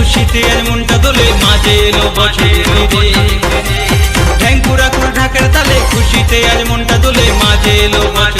খুশিতে আর মনটা দোলে, মাঝে এলো বাসে ঢ্যাঙ্কুরা ঢাকার তালে, খুশিতে আর মনটা দোলে, মাঝে এলো বাসে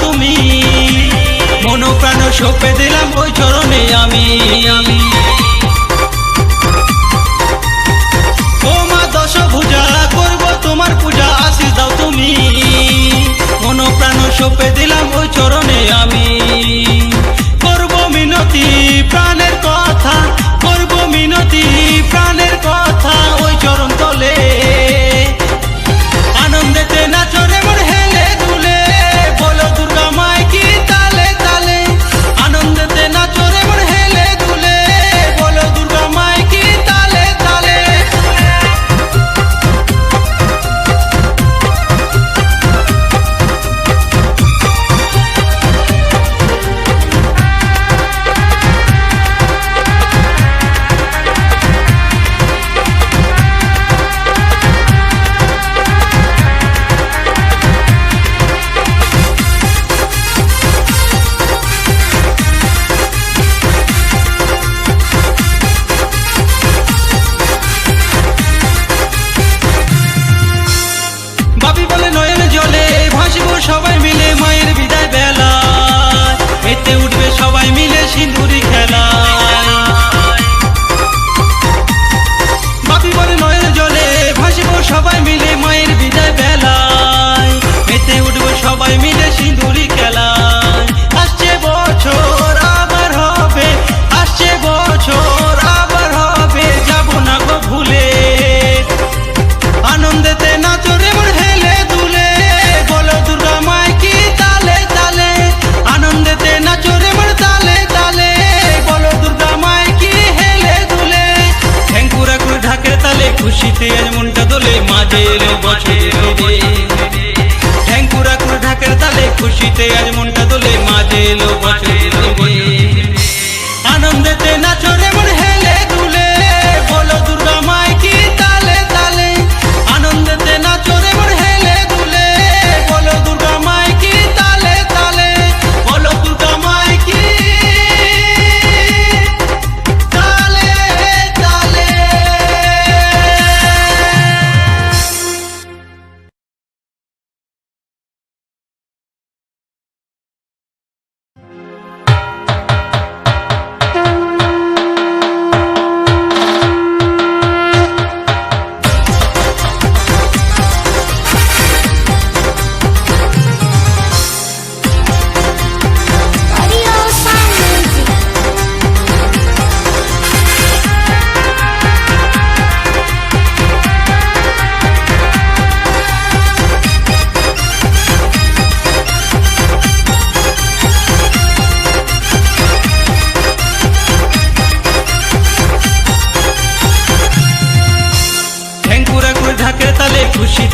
তুমি। মন প্রাণ সপে দিলাম ওই চরণে আমি। আমি পূজা তোমার পূজা দাও তুমি। মন প্রাণ সপে দিলাম ওই চরণে আমি।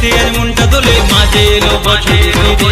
দেখতে আর মনটা দোলে মাঝে এলো বছর ফিরে